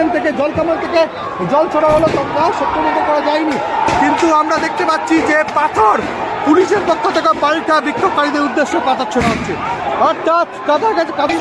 Train থেকে জলকামল থেকে জল ছড়া হলো ততটা সত্যমত করা যায়নি। কিন্তু আমরা দেখতে পাচ্ছি যে পাথর পুলিশের পক্ষ থেকে পাল্টা বিক্ষোভকারীদের উদ্দেশ্যে পাথর ছোড়া হচ্ছে। অর্থাৎ কাদার কাছে কাদা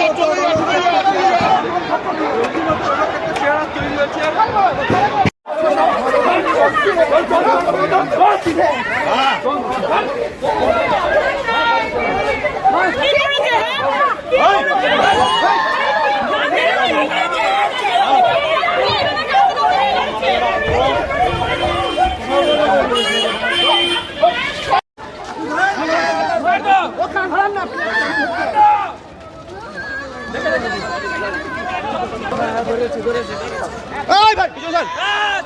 কি করেছে হ্যাঁ?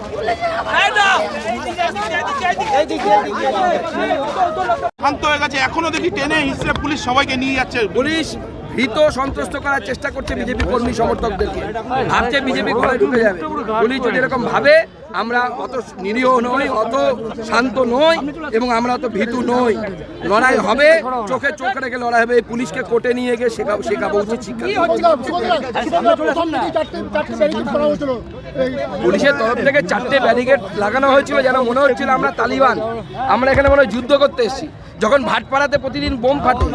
কি শান্ত হয়ে গেছে, এখনও দেখি পুলিশ সবাইকে নিয়ে যাচ্ছে। পুলিশ ভীত সন্ত্রস্ত করার চেষ্টা করছে বিজেপি কর্মী সমর্থকদেরকে। ভাবছে বিজেপি ঘরে ঢুকে যাবে। পুলিশ যদি এরকম ভাবে আমরা অত নিরীহ নই অত শান্ত নই এবং আমরা অত ভীতু নই। লড়াই হবে চোখে চোখ রেখে লড়াই হবে পুলিশকে কোর্টে নিয়ে গিয়ে শেখাবো শেখাবো উচিত শিক্ষা। পুলিশের তরফ থেকে চারটে ব্যারিকেড লাগানো হয়েছিল যেন মনে হচ্ছিল আমরা তালিবান। আমরা এখানে মনে হয় যুদ্ধ করতে এসেছি। যখন ভাটপাড়াতে প্রতিদিন বোম ফাটে,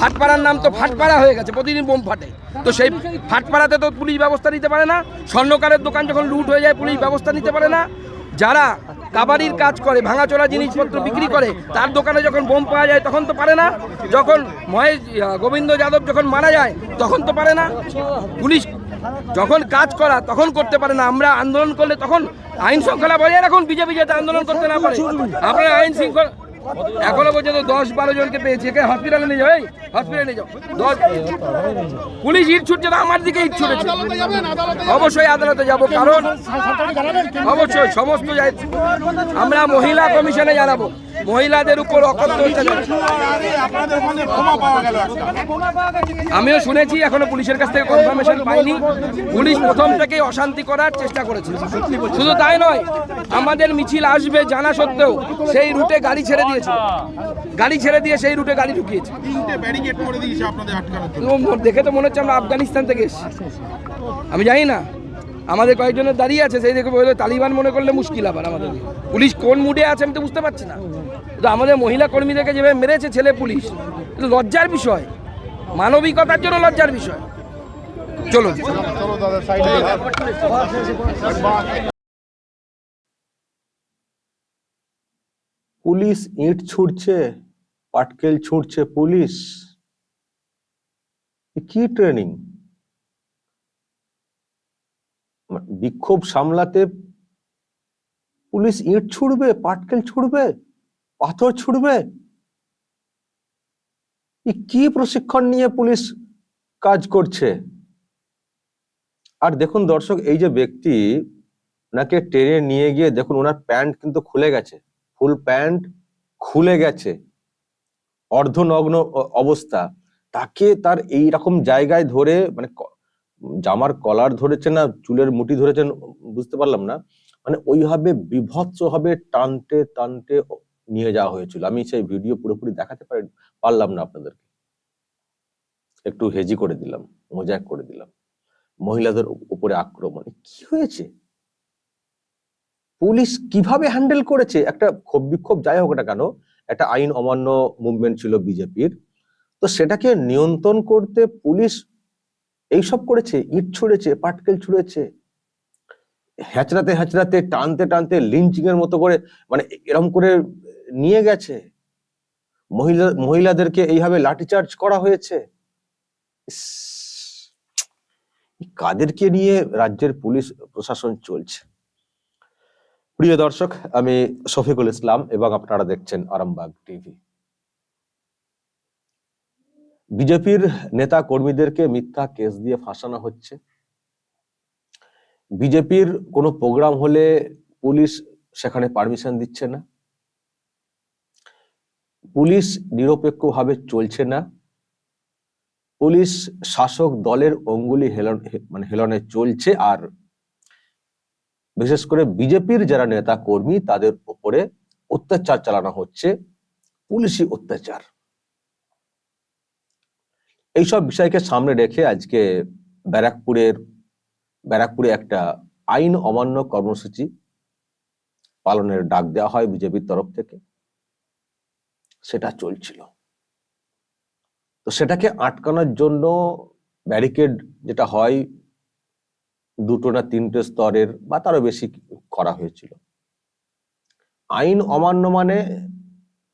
ভাটপাড়ার নাম তো ফাটপাড়া হয়ে গেছে, প্রতিদিন বোম ফাটে। তো সেই ফাটপাড়াতে তো পুলিশ ব্যবস্থা নিতে পারে না, স্বর্ণকারের দোকান যখন লুট হয়ে যায়, পুলিশ ব্যবস্থা নিতে পারে না। যারা কাবাডির কাজ করে, ভাঙাচোরা জিনিসপত্র বিক্রি করে, তার দোকানে যখন বোম পাওয়া যায়, তখন তো পারে না। যখন মহেশ গোবিন্দ যাদব যখন মারা যায়, তখন তো পারে না। পুলিশ যখন কাজ করা, তখন করতে পারে না। আমরা আন্দোলন করলে তখন আইন শৃঙ্খলা বজায় রাখুন, বিজেপি যাতে আন্দোলন করতে না পারে। আপনারা আইন শৃঙ্খলা এখনও পর্যন্ত দশ বারো জনকে পেয়েছে। একে হসপিটালে নিয়ে যাও, এই হসপিটালে নিয়ে যাও। পুলিশ ইট ছুটছে না, আমার দিকে ইট ছুটেছে। অবশ্যই আদালতে যাব, কারণ অবশ্যই সমস্ত আমরা মহিলা কমিশনে জানাব। মহিলাদের উপর আমিও শুনেছি, এখনও পুলিশের কাছ থেকে কনফার্মেশন পাইনি। পুলিশ প্রথম থেকেই অশান্তি করার চেষ্টা করেছে। শুধু তাই নয়, আমাদের মিছিল আসবে জানা সত্ত্বেও সেই রুটে গাড়ি ছেড়ে দিয়েছে গাড়ি ছেড়ে দিয়ে সেই রুটে গাড়ি ঢুকিয়েছে তিনটে ব্যারিকেড করে দিয়েছে আপনাদের আটকানোর জন্য দেখে তো মনে হচ্ছে আমরা আফগানিস্তান থেকে এসেছি আমি জানি না আমাদের কয়েকজনের দাঁড়িয়ে আছে সেই দেখে বলল তালিবান মনে করলে মুশকিল আবার আমাদের পুলিশ কোন মুডে আছে আমি তো বুঝতে পারছি না কিন্তু আমাদের মহিলা কর্মীদেরকে যেভাবে মেরেছে ছেলে পুলিশ এটা লজ্জার বিষয় মানবিকতার জন্য লজ্জার বিষয় চলুন পুলিশ ইট ছুটছে পাটকেল ছুটছে পুলিশ। কি ট্রেনিং? বিক্ষোভ সামলাতে পুলিশ ইট ছুড়বে, পাটকেল ছুড়বে, পাথর ছুড়বে? কি প্রশিক্ষণ নিয়ে পুলিশ কাজ করছে? আর দেখুন দর্শক, এই যে ব্যক্তি ওনাকে টেনে নিয়ে গিয়ে দেখুন ওনার প্যান্ট কিন্তু খুলে গেছে। ফুল প্যান্ট খুলে গেছে। অর্ধনগ্ন অবস্থা। তাকে তার এই রকম জায়গায় ধরে মানে জামার কলার ধরেছে না, চুলের মুঠি ধরেছেন বুঝতে পারলাম না। মানে ওইভাবে বিভৎস ভাবে টানতে টানতে নিয়ে যাওয়া হয়েছিল। আমি সেই ভিডিও পুরোপুরি দেখাতে পারি, পারলাম না আপনাদেরকে। একটু হেজি করে দিলাম, মজাক করে দিলাম। মহিলাদের উপরে আক্রমণ কি হয়েছে? পুলিশ কীভাবে হ্যান্ডেল করেছে? একটা ক্ষোভ বিক্ষোভ, যাই হোক না কেন, একটা আইন অমান্য মুভমেন্ট ছিল বিজেপির। তো সেটাকে নিয়ন্ত্রণ করতে পুলিশ এইসব করেছে, ইট ছুঁড়েছে, পাটকেল ছুঁড়েছে। হ্যাচড়াতে হ্যাচড়াতে, টানতে টানতে লিঞ্চিং এর মতো করে মানে এরম করে নিয়ে গেছে। মহিলা, মহিলাদেরকে এইভাবে লাঠিচার্জ করা হয়েছে। কাদেরকে নিয়ে রাজ্যের পুলিশ, প্রশাসন চলছে। প্রিয় দর্শক, আমি শফিকুল ইসলাম এবং আপনারা দেখছেন আরামবাগ টিভি। বিজেপির নেতা কর্মীদেরকে মিথ্যা কেস দিয়ে ফাঁসানো হচ্ছে। বিজেপির কোনো প্রোগ্রাম হলে পুলিশ সেখানে পারমিশন দিচ্ছে না। পুলিশ নিরপেক্ষভাবে চলছে না। পুলিশ শাসক দলের অঙ্গুলি হেলন মানে হেলনে চলছে আর বিশেষ করে বিজেপির যারা নেতা কর্মী, তাদের উপরে অত্যাচার চালানো হচ্ছে, পুলিশি অত্যাচার। এইসব বিষয়কে সামনে রেখে আজকে ব্যারাকপুরের, ব্যারাকপুরে একটা আইন অমান্য কর্মসূচি পালনের ডাক দেওয়া হয় বিজেপির তরফ থেকে। সেটা চলছিল। তো সেটাকে আটকানোর জন্য ব্যারিকেড যেটা হয় দুটো না তিনটে স্তরের বা তারও বেশি করা হয়েছিল। আইন অমান্য মানে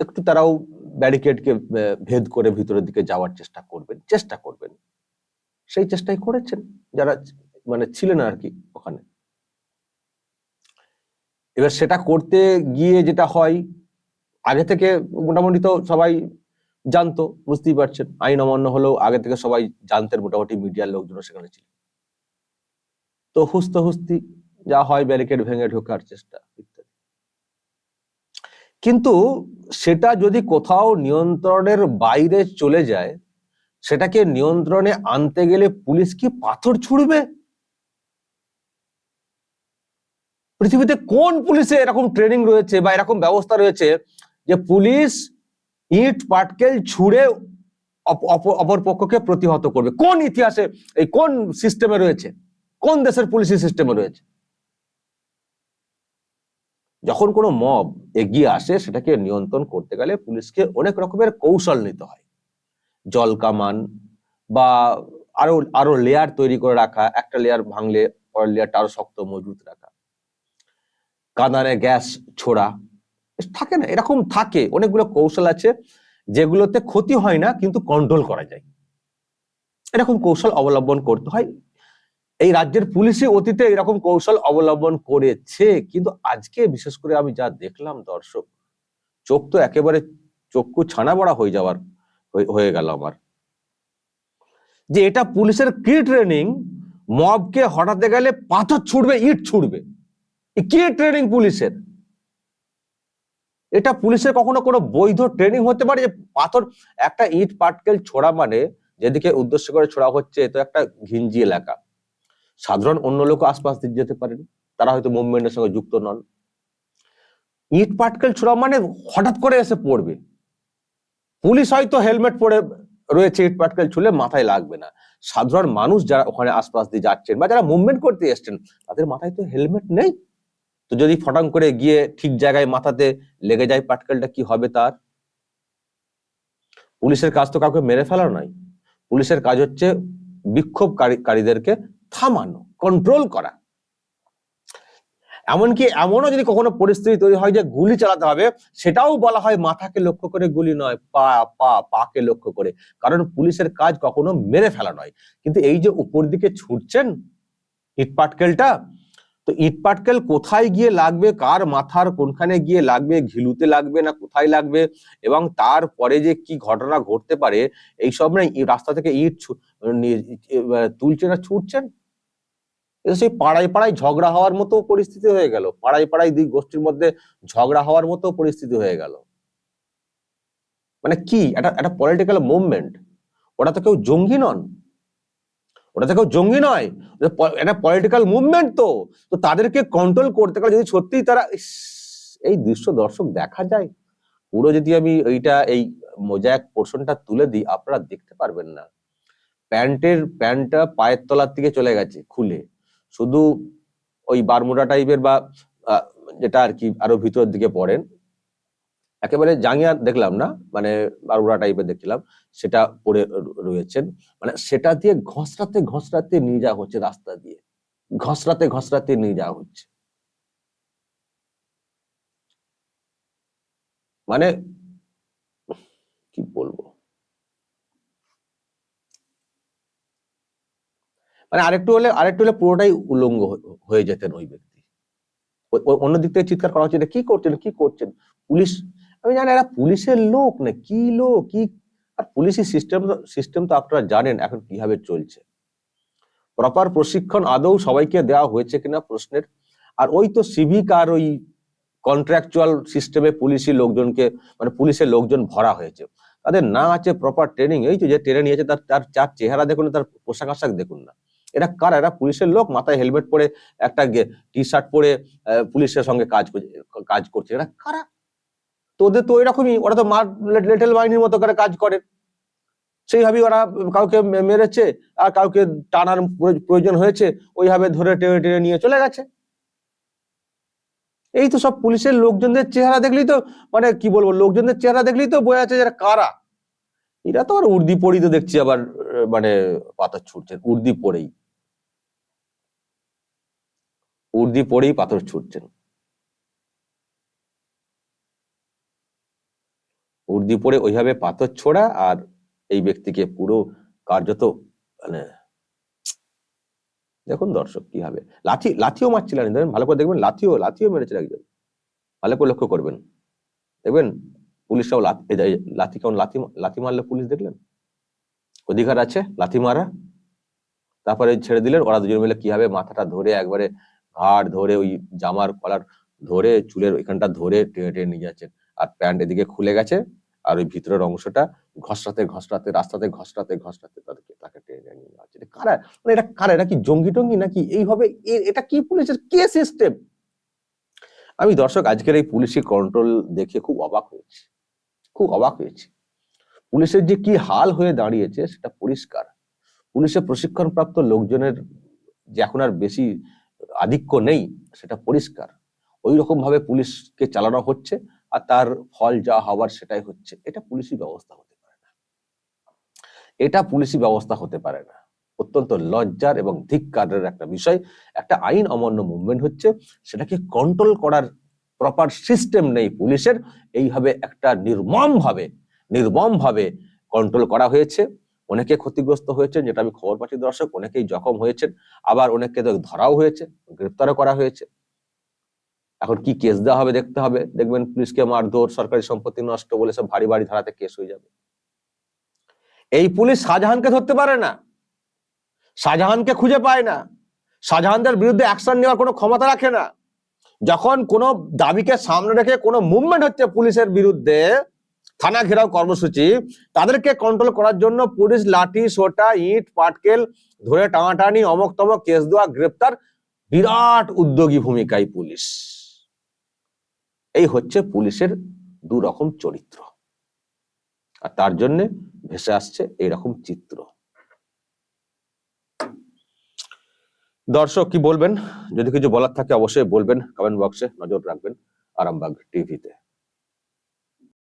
একটু তারাও ব্যারিকেডকে ভেদ করে ভিতরের দিকে যাওয়ার চেষ্টা করবেন চেষ্টা করবেন। সেই চেষ্টাই করেছেন, যারা মানে ছিলেন আর কি ওখানে। এবার সেটা করতে গিয়ে যেটা হয়, আগে থেকে মোটামুটি তো সবাই জানতো, বুঝতেই পারছেন। আইন অমান্য হলেও আগে থেকে সবাই জানতেন, মোটামুটি মিডিয়ার লোকজন সেখানে ছিল তো হুস্ত যা হয় ব্যারিকেড ভেঙে ঢোকার চেষ্টা ইত্যাদি। কিন্তু সেটা যদি কোথাও নিয়ন্ত্রণের বাইরে চলে যায়, সেটাকে নিয়ন্ত্রণে আনতে গেলে পুলিশ কি পাথর ছুড়বে? পৃথিবীতে কোন পুলিশে এরকম ট্রেনিং রয়েছে বা এরকম ব্যবস্থা রয়েছে যে পুলিশ ইট, পাটকেল ছুড়ে অপ- অপ- অপর পক্ষকে প্রতিহত করবে? কোন ইতিহাসে এই কোন সিস্টেমে রয়েছে? কোন দেশের পুলিশি সিস্টেমে রয়েছে? যখন কোনো মব এগিয়ে আসে, সেটাকে নিয়ন্ত্রণ করতে গেলে পুলিশকে অনেক রকমের কৌশল নিতে হয়। জল কামান বা আরও আরও লেয়ার তৈরি করে রাখা, একটা লেয়ার ভাঙলে পরের লেয়ারটা আরও শক্ত, মজবুত রাখা। কাঁদানে গ্যাস ছোড়া থাকে না, এরকম থাকে, অনেকগুলো কৌশল আছে, যেগুলোতে ক্ষতি হয় না, কিন্তু কন্ট্রোল করা যায়। এরকম কৌশল অবলম্বন করতে হয় এই রাজ্যের পুলিশই অতীতে এরকম কৌশল অবলম্বন করেছে। কিন্তু আজকে বিশেষ করে আমি যা দেখলাম দর্শক, চোখ তো একেবারে চক্ষু ছানা বড়া হয়ে যাওয়ার, হয়ে- গেল আমার। যে এটা পুলিশের কি ট্রেনিং মবকে হটাতে গেলে পাথর ছুটবে ইট ছুটবে কি ট্রেনিং পুলিশের? এটা পুলিশের কখনো কোনো বৈধ ট্রেনিং হতে পারে যে পাথর, একটা ইট পাটকেল ছোড়া মানে যেদিকে উদ্দেশ্য করে ছোড়া হচ্ছে তো একটা ঘিঞ্জি এলাকা। সাধারণ অন্য লোক আশপাশ দিয়ে যেতে পারেন। তারা হয়তো মুভমেন্টের সঙ্গে যুক্ত নন। ইট পাটকেল ছোড়া মানে হঠাৎ করে এসে পড়বে। পুলিশ হয়তো হেলমেট পরে রয়েছে ইট পাটকেল ছুলে মাথায় লাগবে না। সাধারণ মানুষ যারা ওখানে আশপাশ দিয়ে যাচ্ছেন বা যারা মুভমেন্ট করতে এসছেন, তাদের মাথায় তো হেলমেট নেই। তো যদি ফটাং করে গিয়ে ঠিক জায়গায় মাথাতে লেগে যায় পাটকেলটা, কি হবে তার? পুলিশের কাজ তো কাউকে মেরে ফেলা নয়। পুলিশের কাজ হচ্ছে বিক্ষোভকারীদেরকে থামানো কন্ট্রোল করা। এমনকি এমনও যদি কখনো পরিস্থিতি তৈরি হয় যে গুলি চালাতে হবে সেটাও বলা হয় মাথাকে লক্ষ্য করে গুলি নয় পা পা পাকে লক্ষ্য করে। কারণ পুলিশের কাজ কখনো মেরে ফেলা নয়। কিন্তু এই যে উপর দিকে ছুটছেন ইট পাটকেলটা তো ইট পাটকেল কোথায় গিয়ে লাগবে কার মাথার কোনখানে গিয়ে লাগবে ঘিলুতে লাগবে না কোথায় লাগবে এবং তারপরে যে কি ঘটনা ঘটতে পারে এইসব না রাস্তা থেকে ইট ছু- নিয়ে- আহ, তুলছেন আর ছুটছেন? সেই পাড়ায় পাড়ায় ঝগড়া হওয়ার মতো পরিস্থিতি হয়ে গেল। পাড়ায় পাড়ায় দুই গোষ্ঠীর মধ্যে ঝগড়া হওয়ার মতো পরিস্থিতি হয়ে গেল। মানে কি? একটা একটা পলিটিক্যাল মুভমেন্ট ওটা তো কেউ জঙ্গি নন। ওটা তো কেউ জঙ্গি নয়। একটা পলিটিক্যাল মুভমেন্ট তো। তো তাদেরকে কন্ট্রোল করতে গেলে যদি সত্যিই তারা এই দৃশ্য দর্শক দেখা যায়? পুরো যদি আমি এইটা, এই মোজাক পোর্শনটা তুলে দিই, আপনারা দেখতে পারবেন না। প্যান্টের, প্যান্টটা পায়ের তলার দিকে চলে গেছে, খুলে। শুধু ওই বারমুডা টাইপের বা যেটা আর কি আরও ভিতরের দিকে পড়েন, একেবারে জাঙ্গিয়া দেখলাম না মানে বারমুডা টাইপের দেখছিলাম, সেটা পরে রয়েছেন। মানে সেটা দিয়ে ঘষরাতে ঘষরাতে নিয়ে যাওয়া হচ্ছে রাস্তা দিয়ে। ঘষরাতে ঘষরাতে নিয়ে যাওয়া হচ্ছে। মানে কি বলব? মানে আরেকটু হলে আরেকটু হলে পুরোটাই উলঙ্গ হয়ে- যেতেন ওই ব্যক্তি। অন্য দিক থেকে চিৎকার করা হচ্ছে কি করছেন? কি করছেন? পুলিশ, আমি জানি এরা পুলিশের লোক না, কি লোক? কি? আর পুলিশি সিস্টেম সিস্টেম তো আপনারা জানেন এখন কীভাবে চলছে। প্রপার প্রশিক্ষণ আদৌ সবাইকে দেওয়া হয়েছে কিনা প্রশ্নের। আর ওই তো সিভিক আর ওই কন্ট্রাকচুয়াল সিস্টেমে পুলিশি লোকজনকে মানে পুলিশের লোকজন ভরা হয়েছে। তাদের না আছে প্রপার ট্রেনিং এই তো যে ট্রেনে নিয়েছে, তার তার চার চেহারা দেখুন তার পোশাক আশাক দেখুন না। এরা কার? এরা পুলিশের লোক। মাথায় হেলমেট পরে একটা টি শার্ট পরে পুলিশের সঙ্গে কাজ কাজ করছে। এরা কারা? তো ওদের তো ওইরকমই। ওরা তো মার লেটেল বাহিনীর মতো করে কাজ করে। সেইভাবেই ওরা কাউকে মেরেছে আর কাউকে টানার প্রয়- প্রয়োজন হয়েছে, ওইভাবে ধরে টেনে টেনে নিয়ে চলে গেছে। এই তো সব পুলিশের লোকজনদের চেহারা দেখলেই তো মানে কি বলব, লোকজনদের চেহারা দেখলেই তো বোঝা যাচ্ছে যারা কারা। এরা তো আর উর্দি পড়ি তো দেখছি আবার মানে পাথর ছুটছেন উর্দি পড়েই উর্দি পরেই পাথর ছুটছেন। উর্দি পরে ওইভাবে পাথর ছোড়া আর এই ব্যক্তিকে পুরো কার্যত মানে দেখুন দর্শক কি হবে। লাঠি লাঠিও মারছিলেন দেখবেন ভালো করে দেখবেন লাঠিও লাঠিও মেরেছিল একজন। ভালো করে লক্ষ্য করবেন। দেখবেন পুলিশরাও লাথি কেমন, লাথি লাথি মারলে পুলিশ দেখলেন? অধিকার আছে, লাথি মারা। তারপরে ছেড়ে দিলেন। ওরা দুজন মিলে কীভাবে মাথাটা ধরে একবারে ঘাড় ধরে ওই জামার কলার ধরে চুলের ওইখানটা ধরে টেনে টেনে নিয়ে যাচ্ছেন। আর প্যান্ট এদিকে খুলে গেছে আর ওই ভিতরের অংশটা ঘষরাতে ঘষরাতে রাস্তাতে ঘষরাতে ঘষরাতে তাদেরকে তাকে টেনে নিয়ে যাচ্ছে। এটা কারা? মানে এটা কারা? এটা কি জঙ্গি টঙ্গি নাকি এইভাবে এটা কি পুলিশের কে সিস্টেম? আমি দর্শক, আজকের এই পুলিশি কন্ট্রোল দেখে খুব অবাক হয়েছি। খুব অবাক হয়েছি। পুলিশের যে কি হাল হয়ে দাঁড়িয়েছে সেটা পরিষ্কার। পুলিশের প্রশিক্ষণপ্রাপ্ত লোকজনের যে এখন আর বেশি আধিক্য নেই, সেটা পরিষ্কার। ওই রকম ভাবে পুলিশকে চালানো হচ্ছে আর তার ফল যা হওয়ার সেটাই হচ্ছে। এটা পুলিশি ব্যবস্থা হতে পারে না। এটা পুলিশি ব্যবস্থা হতে পারে না। অত্যন্ত লজ্জার এবং ধিক্কারের একটা বিষয়। একটা আইন অমান্য মুভমেন্ট হচ্ছে, সেটাকে কন্ট্রোল করার প্রপার সিস্টেম নেই পুলিশের। এইভাবে একটা নির্মম ভাবে নির্মম ভাবে কন্ট্রোল করা হয়েছে। অনেকে ক্ষতিগ্রস্ত হয়েছে যেটা আমি খবর পাচ্ছি দর্শক, অনেকেই জখম হয়েছেন, আবার অনেককে তো ধরাও হয়েছে, গ্রেপ্তারও করা হয়েছে। এখন কি কেস দেওয়া হবে দেখতে হবে। দেখবেন পুলিশকে মারধর, সরকারি সম্পত্তি নষ্ট বলে সব ভারী ভারী ধারাতে কেস হয়ে যাবে। এই পুলিশ শাহজাহানকে ধরতে পারে না। শাহজাহানকে খুঁজে পায় না। শাহজাহানদের বিরুদ্ধে অ্যাকশন নেওয়ার কোনো ক্ষমতা রাখে না। যখন কোনো দাবিকে সামনে রেখে কোনো মুভমেন্ট হচ্ছে পুলিশের বিরুদ্ধে থানা ঘেরাও কর্মসূচি। তাদেরকে কন্ট্রোল করার জন্য পুলিশ লাঠি, সোটা, ইট, পাটকেল ধরে টানাটানি অমক তমক কেস দেওয়া গ্রেপ্তার। বিরাট উদ্যোগী ভূমিকায় পুলিশ। এই হচ্ছে পুলিশের দু রকম চরিত্র। আর তার জন্য ভেসে আসছে এইরকম চিত্র। দর্শক, কি বলবেন? যদি কিছু বলার থাকে অবশ্যই বলবেন। কমেন্ট বক্সে নজর রাখবেন আরামবাগ টিভিতে